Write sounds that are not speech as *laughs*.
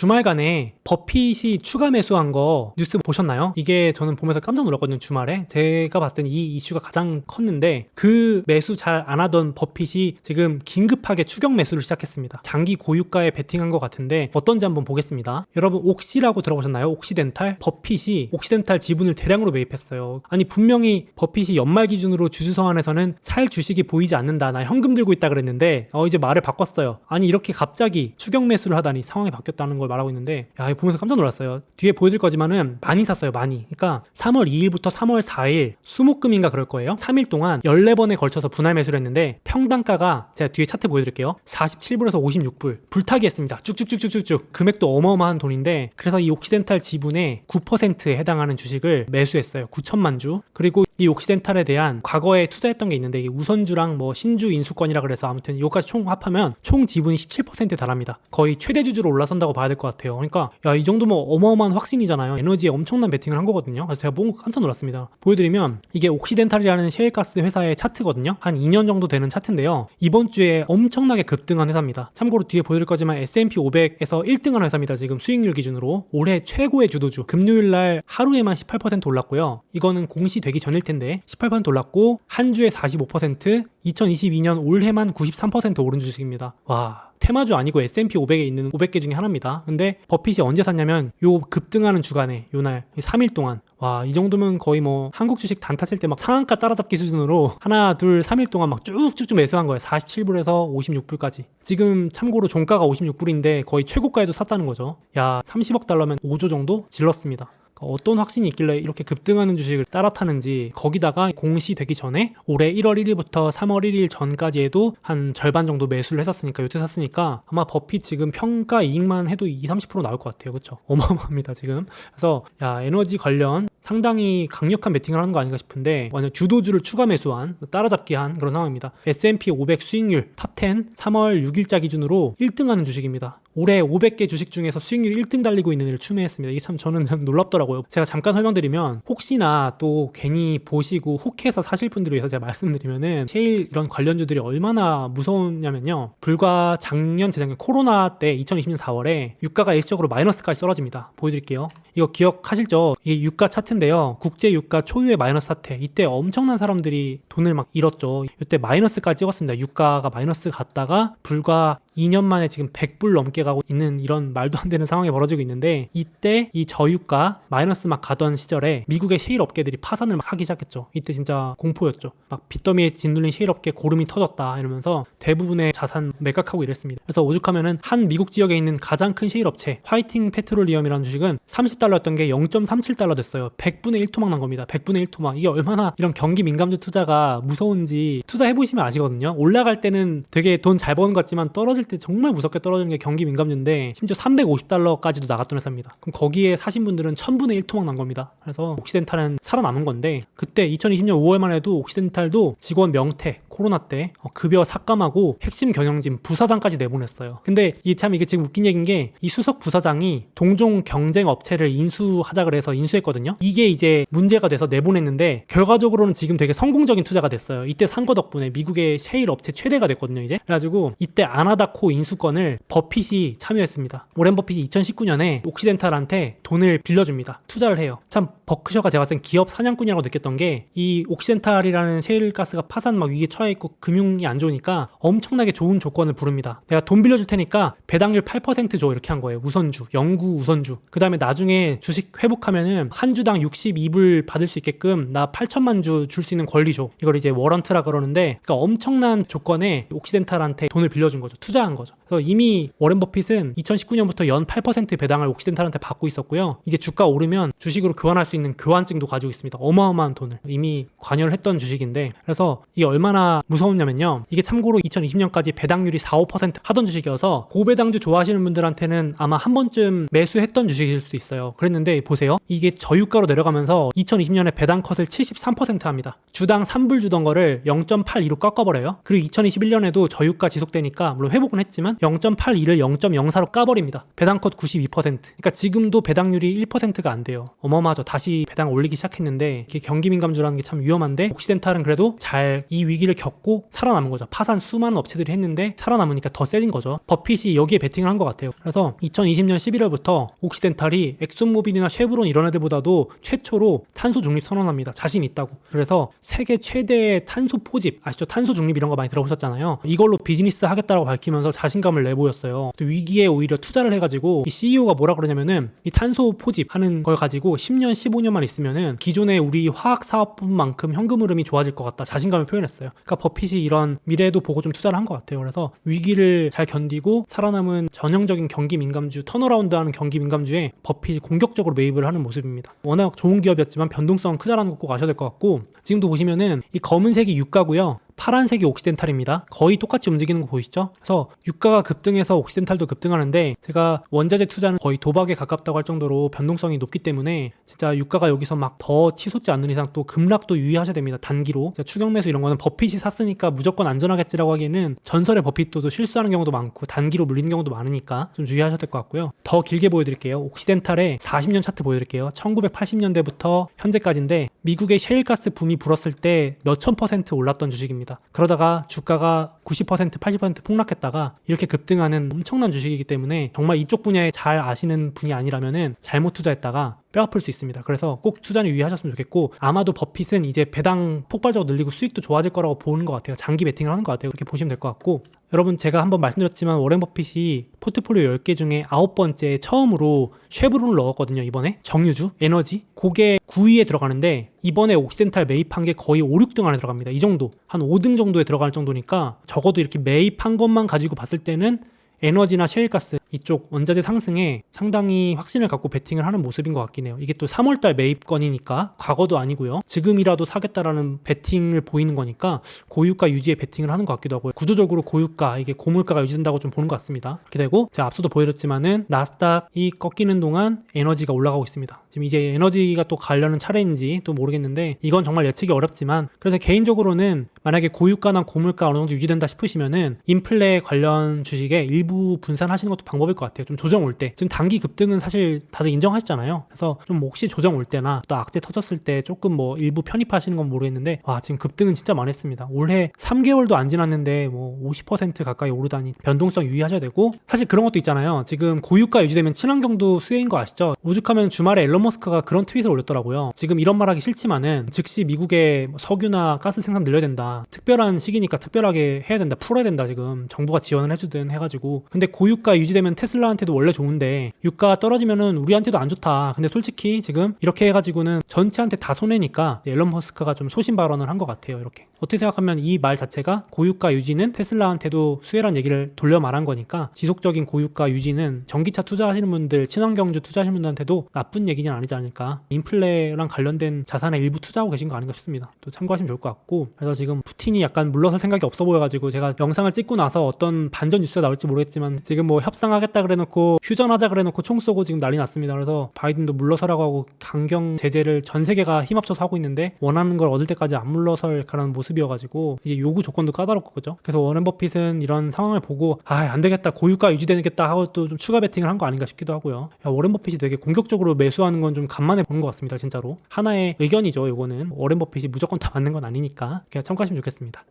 주말간에 버핏이 추가 매수한 거 뉴스 보셨나요? 이게 저는 보면서 깜짝 놀랐거든요, 주말에. 제가 봤을 때는 이 이슈가 가장 컸는데 그 매수 잘 안 하던 버핏이 지금 긴급하게 추격 매수를 시작했습니다. 장기 고유가에 베팅한 것 같은데 어떤지 한번 보겠습니다. 여러분 옥시라고 들어보셨나요? 옥시덴탈? 버핏이 옥시덴탈 지분을 대량으로 매입했어요. 아니 분명히 버핏이 연말 기준으로 주주서한에서는 살 주식이 보이지 않는다. 나 현금 들고 있다 그랬는데 어 이제 말을 바꿨어요. 아니 이렇게 갑자기 추격 매수를 하다니 상황이 바뀌었다는 걸 말하고 있는데 야 이거 보면서 깜짝 놀랐어요. 뒤에 보여드릴 거지만은 많이 샀어요. 많이. 그러니까 3월 2일부터 3월 4일 수목금인가 그럴 거예요. 3일 동안 14번에 걸쳐서 분할 매수를 했는데 평단가가 제가 뒤에 차트 보여드릴게요. 47불에서 56불 불타기 했습니다. 쭉쭉쭉쭉쭉쭉 금액도 어마어마한 돈인데 그래서 이 옥시덴탈 지분의 9%에 해당하는 주식을 매수했어요. 9천만 주. 그리고 이 옥시덴탈에 대한 과거에 투자했던 게 있는데 우선주랑 뭐 신주 인수권이라 그래서 아무튼 이거까지 총 합하면 총 지분이 17%에 달합니다. 거의 최대 주주로 올라선다고 봐야 될 것 같아요. 그러니까 야 이 정도면 어마어마한 확신이잖아요. 에너지에 엄청난 베팅을 한 거거든요. 그래서 제가 보고 깜짝 놀랐습니다. 보여드리면 이게 옥시덴탈이라는 셰일가스 회사의 차트거든요. 한 2년 정도 되는 차트인데요. 이번 주에 엄청나게 급등한 회사입니다. 참고로 뒤에 보여드릴 거지만 S&P 500에서 1등한 회사입니다. 지금 수익률 기준으로 올해 최고의 주도주. 금요일 날 하루에만 18% 올랐고요. 이거는 공시되기 전일 텐데 18% 올랐고 한 주에 45% 2022년 올해만 93% 오른 주식입니다. 와. 테마주 아니고 S&P 500에 있는 500개 중에 하나입니다. 근데 버핏이 언제 샀냐면 요 급등하는 주간에 요 날 3일 동안 와, 이 정도면 거의 뭐 한국 주식 단타 칠 때 막 상한가 따라잡기 수준으로 *laughs* 하나, 둘, 3일 동안 막 쭉쭉쭉 매수한 거예요. 47불에서 56불까지. 지금 참고로 종가가 56불인데 거의 최고가에도 샀다는 거죠. 야, 30억 달러면 5조 정도 질렀습니다. 어떤 확신이 있길래 이렇게 급등하는 주식을 따라타는지 거기다가 공시되기 전에 올해 1월 1일부터 3월 1일 전까지에도 한 절반 정도 매수를 했었으니까 요때 샀으니까 아마 버핏 지금 평가 이익만 해도 2, 30% 나올 것 같아요. 그렇죠? *laughs* 어마어마합니다, 지금. 그래서 야, 에너지 관련 상당히 강력한 베팅을 하는 거 아닌가 싶은데 완전 주도주를 추가 매수한 따라잡기 한 그런 상황입니다. S&P 500 수익률 탑10 3월 6일자 기준으로 1등하는 주식입니다. 올해 500개 주식 중에서 수익률 1등 달리고 있는 애를 추매했습니다. 이게 참 저는 참 놀랍더라고요. 제가 잠깐 설명드리면 혹시나 또 괜히 보시고 혹해서 사실 분들을 위해서 제가 말씀드리면은 제일 이런 관련주들이 얼마나 무서웠냐면요. 불과 작년 재작년 코로나 때 2020년 4월에 유가가 일시적으로 마이너스까지 떨어집니다. 보여드릴게요. 이거 기억하실죠? 이게 유가 차트인데요. 국제 유가 초유의 마이너스 사태. 이때 엄청난 사람들이 돈을 막 잃었죠. 이때 마이너스까지 찍었습니다. 유가가 마이너스 갔다가 불과 2년 만에 지금 100불 넘게 가고 있는 이런 말도 안 되는 상황이 벌어지고 있는데 이때 이 저유가 마이너스 막 가던 시절에 미국의 셰일 업계들이 파산을 막 하기 시작했죠. 이때 진짜 공포였죠. 막 빚더미에 짓눌린 셰일 업계 고름이 터졌다 이러면서 대부분의 자산 매각하고 이랬습니다. 그래서 오죽하면은 한 미국 지역에 있는 가장 큰 셰일 업체 화이팅 페트롤리엄이라는 주식은 30달러였던 게 0.37달러 됐어요. 100분의 1 토막 난 겁니다. 100분의 1 토막. 이게 얼마나 이런 경기 민감주 투자가 무서운지 투자해 보시면 아시거든요. 올라갈 때는 되게 돈 잘 버는 것 같지만 떨어질 때 정말 무섭게 떨어지는 게 경기 민감주인데 심지어 350달러까지도 나갔던 회사입니다. 그럼 거기에 사신 분들은 1000분의 1 토막 난 겁니다. 그래서 옥시덴탈은 살아남은 건데 그때 2020년 5월만 해도 옥시덴탈도 직원 명퇴 코로나 때 어, 급여 삭감하고 핵심 경영진 부사장까지 내보냈어요. 근데 이 참 이게 지금 웃긴 얘기인 게 이 수석 부사장이 동종 경쟁 업체를 인수하자 그래서 인수했거든요. 이게 이제 문제가 돼서 내보냈는데 결과적으로는 지금 되게 성공적인 투자가 됐어요. 이때 산 거 덕분에 미국의 셰일 업체 최대가 됐거든요. 이제 그래가지고 이때 아나다 코 인수권을 버핏이 참여했습니다. 오렌 버핏이 2019년에 옥시덴탈한테 돈을 빌려줍니다. 투자를 해요. 참 버크셔가 제가 땐 기업 사냥꾼이라고 느꼈던 게 이 옥시덴탈이라는 셰일가스가 파산 막 위기에 처해 있고 금융이 안 좋으니까 엄청나게 좋은 조건을 부릅니다. 내가 돈 빌려줄 테니까 배당률 8%줘 이렇게 한 거예요. 우선주, 영구 우선주. 그 다음에 나중에 주식 회복하면은 한 주당 62불 받을 수 있게끔 나 8천만 주 줄 수 있는 권리 줘. 이걸 이제 워런트라 그러는데 그러니까 엄청난 조건에 옥시덴탈한테 돈을 빌려준 거죠. 투자한 거죠. 그래서 이미 워렌 버핏은 2019년부터 연 8% 배당을 옥시덴탈한테 받고 있었고요. 이게 주가 오르면 주식으로 교환할 수 있는 교환증도 가지고 있습니다. 어마어마한 돈을 이미 관여를 했던 주식인데 그래서 이게 얼마나 무서웠냐면요. 이게 참고로 2020년까지 배당률이 4, 5% 하던 주식이어서 고배당주 좋아하시는 분들한테는 아마 한 번쯤 매수했던 주식일 수도 있어요. 그랬는데 보세요. 이게 저유가로 내려가면서 2020년에 배당 컷을 73% 합니다. 주당 3불 주던 거를 0.82로 꺾어버려요. 그리고 2021년에도 저유가 지속되니까 물론 회복 하려고는 했지만 0.82를 0.04로 까버립니다. 배당 컷 92%. 그러니까 지금도 배당률이 1%가 안 돼요. 어마어마하죠. 다시 배당 올리기 시작했는데 이게 경기 민감주라는 게 참 위험한데 옥시덴탈은 그래도 잘 이 위기를 겪고 살아남은 거죠. 파산 수많은 업체들이 했는데 살아남으니까 더 세진 거죠. 버핏이 여기에 베팅을 한 것 같아요. 그래서 2020년 11월부터 옥시덴탈이 엑손모빌이나 쉐브론 이런 애들보다도 최초로 탄소 중립 선언합니다. 자신 있다고. 그래서 세계 최대의 탄소 포집 아시죠? 탄소 중립 이런 거 많이 들어보셨잖아요. 이걸로 비즈니스 하겠다라고 밝히면서 자신감을 내보였어요. 또 위기에 오히려 투자를 해가지고 이 CEO가 뭐라 그러냐면은 이 탄소 포집 하는 걸 가지고 10년, 15년 만 있으면은 기존의 우리 화학 사업분만큼 현금 흐름이 좋아질 것 같다. 자신감을 표현했어요. 그러니까 버핏이 이런 미래도 보고 좀 투자를 한 것 같아요. 그래서 위기를 잘 견디고 살아남은 전형적인 경기 민감주 턴어라운드하는 경기 민감주에 버핏이 공격적으로 매입을 하는 모습입니다. 워낙 좋은 기업이었지만 변동성은 크다라는 거 꼭 아셔야 될 것 같고 지금도 보시면은 이 검은색이 유가고요. 파란색이 옥시덴탈입니다. 거의 똑같이 움직이는 거 보이시죠? 그래서 유가가 급등해서 옥시덴탈도 급등하는데 제가 원자재 투자는 거의 도박에 가깝다고 할 정도로 변동성이 높기 때문에 진짜 유가가 여기서 막 더 치솟지 않는 이상 또 급락도 유의하셔야 됩니다. 단기로. 추경 매수 이런 거는 버핏이 샀으니까 무조건 안전하겠지라고 하기에는 전설의 버핏도 실수하는 경우도 많고 단기로 물리는 경우도 많으니까 좀 주의하셔야 될 것 같고요. 더 길게 보여드릴게요. 옥시덴탈의 40년 차트 보여드릴게요. 1980년대부터 현재까지인데 미국의 셰일가스 붐이 불었을 때 몇천 퍼센트 올랐던 주식입니다. 그러다가 주가가 90% 80% 폭락했다가 이렇게 급등하는 엄청난 주식이기 때문에 정말 이쪽 분야에 잘 아시는 분이 아니라면은 잘못 투자했다가 뼈 아플 수 있습니다. 그래서 꼭 투자는 유의하셨으면 좋겠고 아마도 버핏은 이제 배당 폭발적으로 늘리고 수익도 좋아질 거라고 보는 것 같아요. 장기 베팅을 하는 것 같아요. 그렇게 보시면 될 것 같고 여러분 제가 한번 말씀드렸지만 워렌 버핏이 포트폴리오 10개 중에 아홉 번째 처음으로 쉐브론을 넣었거든요. 이번에 정유주, 에너지 그게 9위에 들어가는데 이번에 옥시덴탈 매입한 게 거의 5, 6등 안에 들어갑니다. 이 정도 한 5등 정도에 들어갈 정도니까 적어도 이렇게 매입한 것만 가지고 봤을 때는 에너지나 셰일가스 이쪽 원자재 상승에 상당히 확신을 갖고 베팅을 하는 모습인 것 같긴 해요. 이게 또 3월달 매입건이니까 과거도 아니고요. 지금이라도 사겠다라는 베팅을 보이는 거니까 고유가 유지에 베팅을 하는 것 같기도 하고요. 구조적으로 고유가 이게 고물가가 유지된다고 좀 보는 것 같습니다. 되고 제가 앞서도 보여드렸지만은 나스닥이 꺾이는 동안 에너지가 올라가고 있습니다. 지금 이제 에너지가 또 가려는 차례인지 또 모르겠는데 이건 정말 예측이 어렵지만 그래서 개인적으로는 만약에 고유가나 고물가 어느 정도 유지된다 싶으시면은 인플레 관련 주식에 일부 분산하시는 것도 방법일 것 같아요. 좀 조정 올 때. 지금 단기 급등은 사실 다들 인정하시잖아요. 그래서 좀 혹시 조정 올 때나 또 악재 터졌을 때 조금 뭐 일부 편입하시는 건 모르겠는데 와 지금 급등은 진짜 많이 했습니다. 올해 3개월도 안 지났는데 뭐 50% 가까이 오르다니 변동성 유의하셔야 되고 사실 그런 것도 있잖아요. 지금 고유가 유지되면 친환경도 수혜인 거 아시죠? 오죽하면 주말에 앨런 머스크가 그런 트윗을 올렸더라고요. 지금 이런 말하기 싫지만은 즉시 미국의 뭐 석유나 가스 생산 늘려야 된다. 특별한 시기니까 특별하게 해야 된다. 풀어야 된다 지금 정부가 지원을 해주든 해가지고 근데 고유가 유지되면 테슬라한테도 원래 좋은데 유가 떨어지면은 우리한테도 안 좋다. 근데 솔직히 지금 이렇게 해가지고는 전체한테 다 손해니까 앨런 머스크가 좀 소신 발언을 한 것 같아요. 이렇게 어떻게 생각하면 이 말 자체가 고유가 유지는 테슬라한테도 수혜란 얘기를 돌려 말한 거니까 지속적인 고유가 유지는 전기차 투자하시는 분들 친환경주 투자하시는 분들한테도 나쁜 얘기는 아니지 않을까 인플레랑 관련된 자산에 일부 투자하고 계신 거 아닌가 싶습니다. 또 참고하시면 좋을 것 같고 그래서 지금 푸틴이 약간 물러설 생각이 없어 보여가지고 제가 영상을 찍고 나서 어떤 반전 뉴스가 나올지 모르겠지만 지금 뭐 협상하겠다 그래놓고 휴전하자 그래놓고 총 쏘고 지금 난리 났습니다. 그래서 바이든도 물러서라고 하고 강경 제재를 전 세계가 힘합쳐서 하고 있는데 원하는 걸 얻을 때까지 안 물러설 그런 모습이어가지고 이제 요구 조건도 까다롭고 그죠. 그래서 워렌 버핏은 이런 상황을 보고 아 안 되겠다 고유가 유지되겠다 하고 또 좀 추가 베팅을 한 거 아닌가 싶기도 하고요. 야, 워렌 버핏이 되게 공격적으로 매수하는 건 좀 간만에 보는 것 같습니다. 진짜로 하나의 의견이죠. 요거는 워렌 버핏이 무조건 다 맞는 건 아니니까 그냥 참고하시면 좋겠습니다.